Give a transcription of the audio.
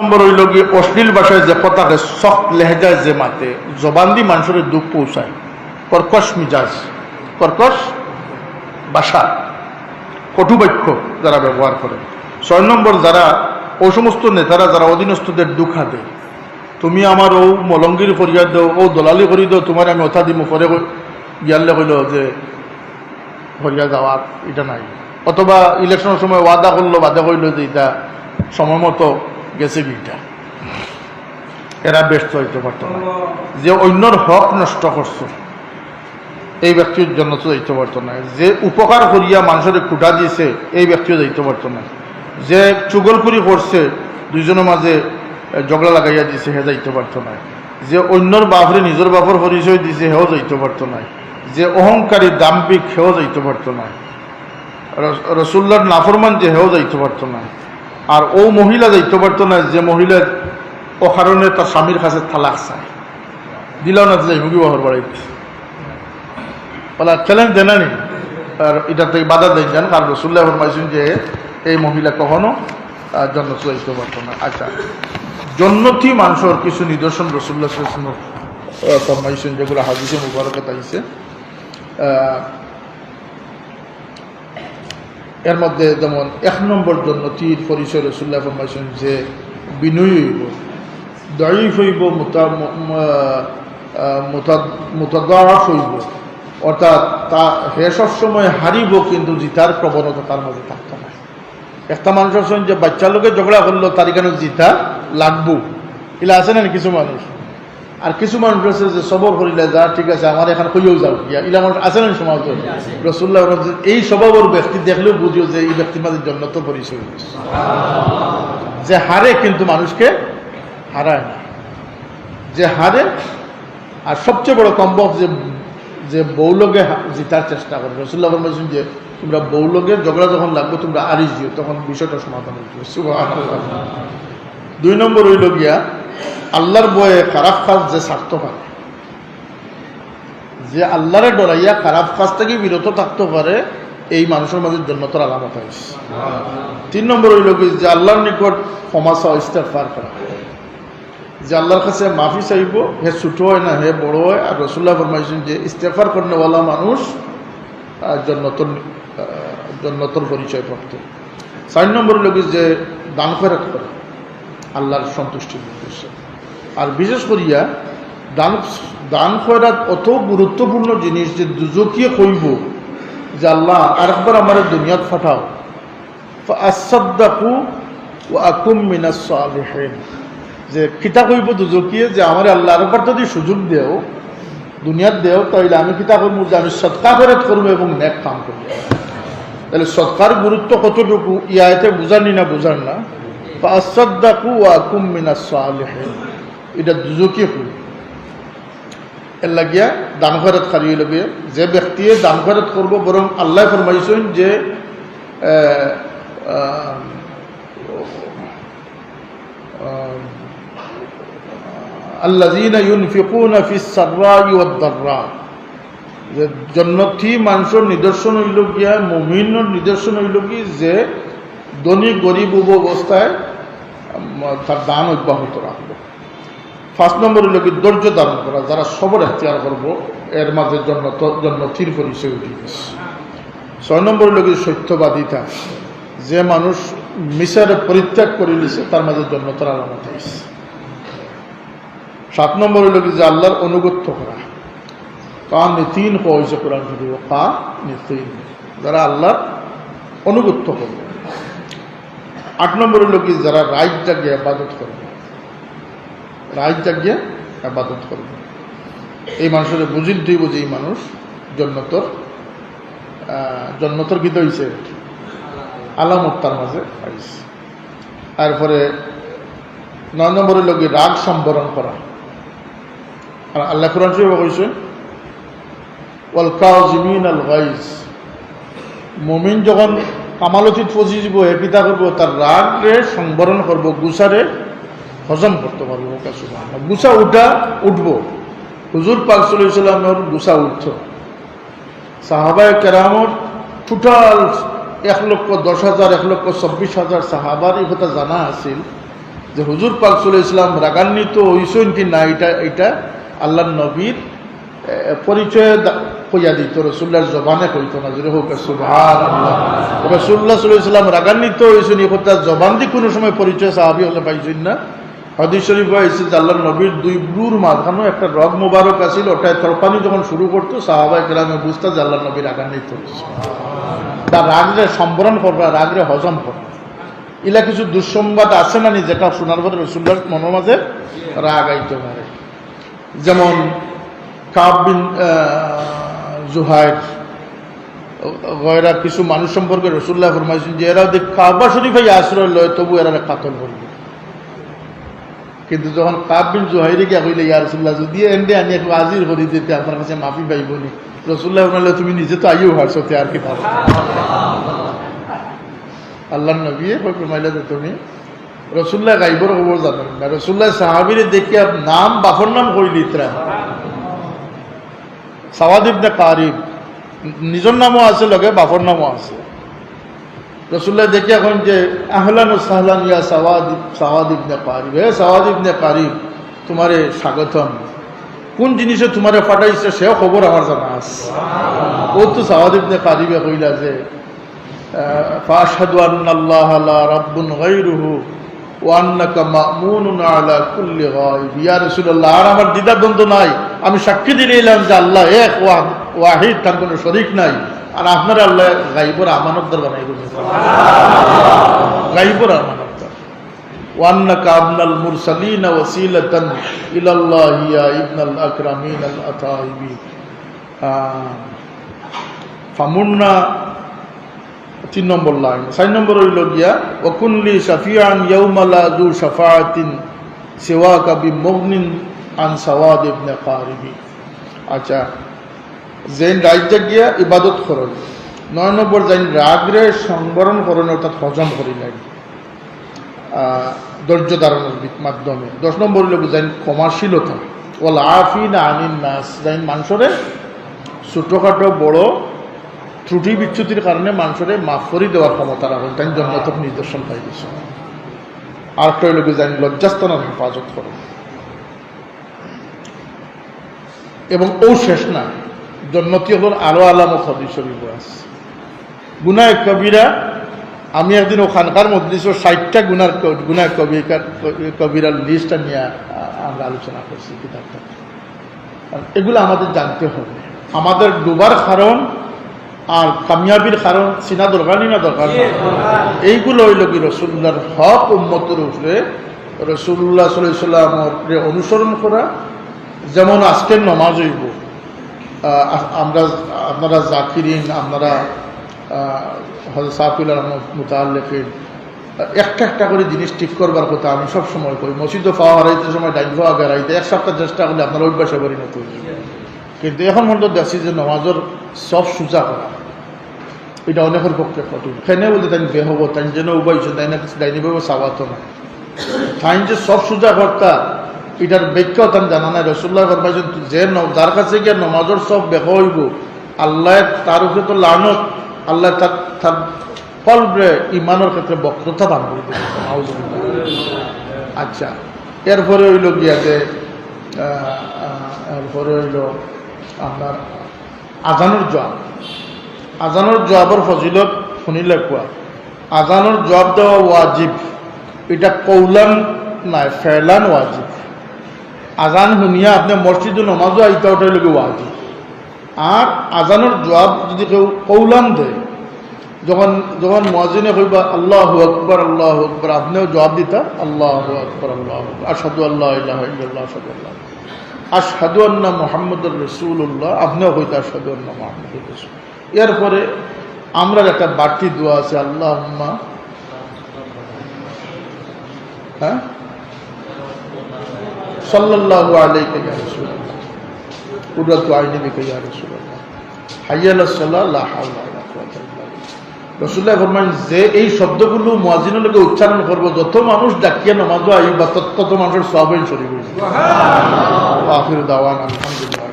নম্বর হইল গিয়ে অশ্লীল ভাষায় যে কথাকে সফট লেহেজায় যে মাতে জবান দি মানুষের দুঃখ পৌঁছায়। কর্কশ মিজাজ, কর্কশ ভাষা, কটু বাক্য যারা ব্যবহার করে। ছয় নম্বর, যারা ও সমস্ত নেতারা, যারা অধীনস্থদের দুঃখা দেয়, তুমি আমার ও মলঙ্গির ফরিয়াদ দাও, ও দলালি করি দাও, তোমার আমি অথা দিমু, পরে গিয়ালে কইল যে ফরিয়া যাওয়ার এটা নাই। অথবা ইলেকশনের সময় ওয়াদা করল, বাদা কইল যে, এটা সময় মতো গেছে বিটা এরা ব্যস্ত হইতে পারত না যে অন্যর হক নষ্ট করছ, এই ব্যক্তির জন্য তো যাইতে পারত না। যে উপকার করিয়া মানুষের খুঁটা দিয়েছে এই ব্যক্তিও যাইতে পারত না। যে চুগলপুরি করছে, দুইজনের মাঝে ঝগড়া লাগাইয়া দিছে, হে যাইতে পারত না। যে অন্যর বাপরে নিজের বাপর পরিচয় দিছে, হেও যাইতে পারত না। যে অহংকারী দাম্পিক হেও যাইতে পারত না। রস- রসুল্লার নাফরমান যে, হেও যাইতে পারত না। আর ও মহিলা যাইতে পারত না যে মহিলার অকারণে তার স্বামীর কাছে থালাক চায়। দিলাও না যাই মুগি বাহর বাড়াইতে বলা চ্যালেঞ্জ দেন নি আর এটা থেকে বাধা দেন যান কারণ রসুল্লাহ ফরমাইছেন যে এই মহিলা কখনো জন্ম যাইতে পারত না। আচ্ছা জন্নতি মানুষের কিছু নিদর্শন রসুল্লাহ ফরমাইছেন যেগুলো হাদিসে মুবারকে তাইছে আহ, এর মধ্যে যেমন এক নম্বর জন্নতির পরিচয় রসুল্লাহ ফরমাইছেন যে বিনয়ী হইব, দয়ীফ হইব, মোতা মোতাদাফ হইব। অর্থাৎ তা হে সবসময় হারিব কিন্তু জিতার প্রবণতা তার মধ্যে থাকতো না। একটা মানুষের সঙ্গে যে বাচ্চার লোকে ঝগড়া করল তার এখানে জিতা লাগবো। এলা আছে না কিছু মানুষ? আর কিছু মানুষ আছে যে সবর করিলে যা ঠিক আছে, আমার এখানে কইও যাও। ইয়া, ইলা মানুষ আছে না সমাজ রসুল্লাহ এই স্বভাবের ব্যক্তি দেখলেও বুঝিও যে এই ব্যক্তির মাঝে জন্য তো পরিচয় যে হারে কিন্তু মানুষকে হারায় না। যে হারে, আর সবচেয়ে বড় কম্বক যে যে বৌলগে হা- জিতার চেষ্টা করে। রসুল্লাহ বলছেন যে, তোমরা বৌলগের ঝগড়া যখন লাগবে, তোমরা আরিস দিও। তখন বিষয়টা সমাধান হইবে দুই নম্বর হইল গিয়া আল্লাহর বয়ে খারাপ কাজ যে ছাড়তে পারে যে আল্লাহরে ডরাইয়া খারাপ কাজ থেকে বিরত থাকতে পারে এই মানুষের মাঝে জন্মতর আলামত হয়েছে। তিন নম্বর হইল কি যে আল্লাহর নিকট ক্ষমা চাওয়া ইস্তেফার করা। যে আল্লাহর কাছে মাফি চাইব হে ছোট হয় না হে বড় হয় আর রসুল্লাহ ফরমাইছেন যে ইস্তেফার করেওয়ালা মানুষ আহ, জন্নতর পরিচয় প্রাপ্ত। চার নম্বর হইল কি যে দান ফেরত করে। আল্লাহর সন্তুষ্টির উদ্দেশ্যে। আর বিশেষ করিয়া দান দান খয়রাত অত গুরুত্বপূর্ণ জিনিস যে দুজকিয়ে কইব যে আল্লাহ আরেকবার আমার দুনিয়াত ফাটাও আসাদ্দাকু ও আকুম মিনাস যে কিতা কইব দুজকিয়ে যে আমার আল্লাহ আরেকবার যদি সুযোগ দেও, দুনিয়াত দেও, তাইলে আমি কিতা করব যে আমি সৎকা ফেরত করব এবং নেক কাম করব তাহলে সৎকার গুরুত্ব কতটুকু? ইয়াতে বুঝানি না বুঝান না? এটা দুজকি এর লাগিয়া দান খরচ যে ব্যক্তি দান খরচ করব, বরং আল্লাহ ফরমাইছেন যে আল্লাযীনা ইউনফিকুনা ফিস সাররাই ওয়াদ দাররা। যে জন্নতি মানুষের নিদর্শন হইল গিয়া, মুমিনের নিদর্শন হইল কি যে ধনী গরিব অবস্থায় তার দান অব্যাহত রাখব। ফার্স্ট নম্বর হইল কি, ধৈর্য ধারণ করা, যারা সবর এখতিয়ার করব, এর মাঝে জন্ম জন্নতির পরিচয় উঠে গেছে ছয় নম্বর হইল কি, সত্যবাদিতা। যে মানুষ মিশারে পরিত্যাগ করে নিছে, তার মাঝে জন্নতর আলামত হয়েছে সাত নম্বর হইল কি, যে আল্লাহর অনুগত্য করা। কা নিতিন হয়েছে কোরআন শরীফ, কা নিতিন। যারা আল্লাহর অনুগত্য করবে। আট নম্বর হলো কি যারা রাইট জাগিয়ে আবাদত করবে? রাইট জাগিয়ে আবাদত করবে। এই মানুষের বুঝিল তুই বুঝি এই মানুষ জন্নতর আহ, জন্নতর গীত হয়েছে আলামত তার মাঝে তারপরে নয় নম্বর হলো কি রাগ সম্বরণ করা। আর আল্লাহ কোরআন শরীফ কইছে ওয়াল কাজিমিন আল গাইজ মমিন যখন কামালতিত পৌঁছে যাব এপিতা করব, তার রাগরে সংবরণ করব, গুসারে হজম করতে পারব। গুসা উঠা, উঠবো হুজুর পাক সাল্লামের গুসা উঠত সাহাবায় কেরামর টোটাল এক লক্ষ দশ হাজার, এক লক্ষ চব্বিশ হাজার সাহাবার এই কথা জানা আছিল যে হুজুর পাক চলে ইসলাম রাগান্বিত হইসেন কি না, এটা এটা আল্লাহ নবীর পরিচয় কইয়া দিত রসুল্লার জবানে কইত না জুড়ে হোক সুভান রসুল্লাহ চলে ইসলাম রাগান্বিত হইসেন এই কথা জবান দি কোনো সময় পরিচয় সাহাবি হলে পাইছেন না। হদিস শরীফ হয়েছে আল্লাহ নবীর দুই ব্রুর মাঝখানেও একটা রগ মোবারক আছিল, ওটায় তরফানি যখন শুরু করতো সাহাবাই গ্রামে বুঝতো যে আল্লাহ নবীর রাগান্বিত হয়েছে। বা রাগরে সম্বরণ করবা, রাগরে হজম করবা। ইলা কিছু দুঃসংবাদ আছে না যেটা শোনার পরে রসুল্লার মনের রাগ আইতে পারে? যেমন কাব বিন জুহাইর, গয়রা কিছু মানুষ সম্পর্কে রসুল্লাহ ফরমাইছেন যে এরা যদি কাবা শরীফে আশ্রয় লয়, তবু এরা কাতল করবে। কিন্তু যখন কাব বিন জুহাইরে গিয়া কইলে, ইয়া রসুল্লাহ, যদি এন্ডে আনি একটু হাজির করি দিতে আপনার কাছে মাফি পাইবনি রসুল্লাহ বললে তুমি নিজে তো আইও হারছো আর কি পারো আল্লাহ নবী ফরমাইলে যে তুমি, রসুল্লাহ গাইবর খবর জানেন না। রসুল্লাহ সাহাবিরে দেখিয়া নাম বাফর নাম কইলি ইতরা সাওয়াদ নে কারিব নিজের নামও আছে, লগে বাপর নামও আছে। রসুল্লাহ দেখি এখন যে, আহলান সাহলান ইয়া সাওয়াদ সাওয়াদ ইবনে কারিব হে সাওয়াদ ইবনে কারিব তোমারে স্বাগতম। কোন জিনিসে তোমারে ফাটাইছে সেও খবর আমার জানা আছে। ও তো সাওয়াদ ইবনে কারিবে কইলা যে ফাশহাদু আন্নাল্লাহ লা রাব্বুন গায়রুহু ওয়া আন্নাকা মা'মুনুন আলা কুল্লি গায়ব। ইয়া রাসূলুল্লাহ, আর আমার দ্বিধা দ্বন্দ্ব নাই। আমি সাক্ষী দিয়ে নিলাম যে আল্লাহ এক ওয়াহ- ওয়াহিদ তার কোনো শরিক নাই আর আপনার আল্লাহ গাইবর আমানতদার বানাই দিয়েছেন গাইবর আমানতদার وأنك ابن المرسلين وسيلة إلى الله يا ابن الأكرمين الأطايبين آه. فمنا তিন নম্বর লাইন চার নম্বর হইল গিয়া ওকুনলি শাফিয়ান ইয়ৌমালা জু শাফাতিন সেওয়া কাবি মগনিন আন সাওয়াদ আচ্ছা জেন ইবাদত করল নয় নম্বর জাইন রাগরে সংবরণ করণ অর্থাৎ হজম করিলেন ধৈর্য ধারণের মাধ্যমে। দশ নম্বর হইল জাইন কমার্শীলতা ওল আফিন আনিন নাস জাইন মানুষরে ছোটোখাটো বড় ত্রুটি বিচ্যুতির কারণে মানুষের মাফ করে দেওয়ার ক্ষমতা রাখেন। তাই জন্মতক নিদর্শন পাই দিছে আর একটা লজ্জাস্থানের হেফাজত করে এবং ও শেষ না। জন্নতি হল আরও আলামত হদিস গুনায় কবিরা, আমি একদিন ওখানকার মজলিস ষাটটা গুনার গুনায় কবিকার কবিরার লিস্টটা নিয়ে আমরা আলোচনা করছি কিতাবটা। এগুলো আমাদের জানতে হবে। আমাদের ডুবার কারণ আর কামিয়াবির কারণ চিনা দরকার নি না দরকার এইগুলো হইল কি রসুল্লার হক উপরে। রসুল্লাহ সাল্লামের অনুসরণ করা যেমন আজকের নমাজ হইব আমরা, আপনারা জাকিরিন, আপনারা হজরত সাফিল আহমদ মুতাল্লিকিন একটা একটা করে জিনিস ঠিক করবার কথা আমি সব সময় করি মসজিদ পাওয়া হারাইতে সময় ডাইন পাওয়া বেড়াইতে এক সপ্তাহ চেষ্টা করলে আপনার অভ্যাসে পরিণত কিন্তু এখন মনে দেখছি যে নমাজের সব সোজা করা। এটা অনেকের পক্ষে কঠিন। খেনে বলতে তাই বে হব তাই যেন উবাইছে তাই না কিছু ডাইনি ভাবে সাবাতো না। তাই যে সব সোজা কর্তা এটার ব্যাখ্যাও তার জানা নাই। রসুল্লাহ ফরমাইছেন যে যার কাছে গিয়ে নমাজের সব ব্যাখ্যা হইব, আল্লাহ তার উপরে তো লানত, আল্লাহ তার তার কলবে ইমানের ক্ষেত্রে বক্রতা দান করে আচ্ছা এরপরে হইল গিয়া যে এরপরে হইল আপনার আজানোর জবাব। আজানোর জবাবের ফজিলত শুনিলে কোৱা। আজানোর জবাব দেওয়া ওয়াজিব। এটা কৌলান নাই, ফেলান ওয়াজিব। আজান শুনিয়া আপনি মসজিদে নমাজও আইতা ওটাই লোক ওয়াজিব আর আজানোর জবাব যদি কেউ কৌলান দেয় যখন যখন মজিনে কইবা আল্লাহ আকবর আল্লাহ আকবর, আপনিও জবাব দিতা, আল্লাহ আকবর আল্লাহ আকবর আসাদু আল্লাহ ইলাহ ইল্লাল্লাহ আসাদু আল্লাহ আশহাদু আন্না মোহাম্মদুর রসুল্লাহ আপনিও হইতে আশহাদু আন্না মোহাম্মদুর রসুল এরপরে আমরা একটা বাড়তি দোয়া আছে আল্লাহ হ্যাঁ? সাল্লাল্লাহু আলাইহি ইয়া রাসূলুল্লাহ কুদরতু আইনি বিকা ইয়া রাসূলুল্লাহ। হাইয়া আলাস সালাহ লা হাওলা ওয়ালা কুওয়াতা ইল্লা বিল্লাহ। রসুল্লাহ ফরমান যে এই শব্দগুলো মুয়াজিনের লোকে উচ্চারণ করব যত মানুষ ডাকিয়া নমাজ আইবা তত তত মানুষের সবেন শরীর হয়েছে আখির দাওয়ান আলহামদুলিল্লাহ।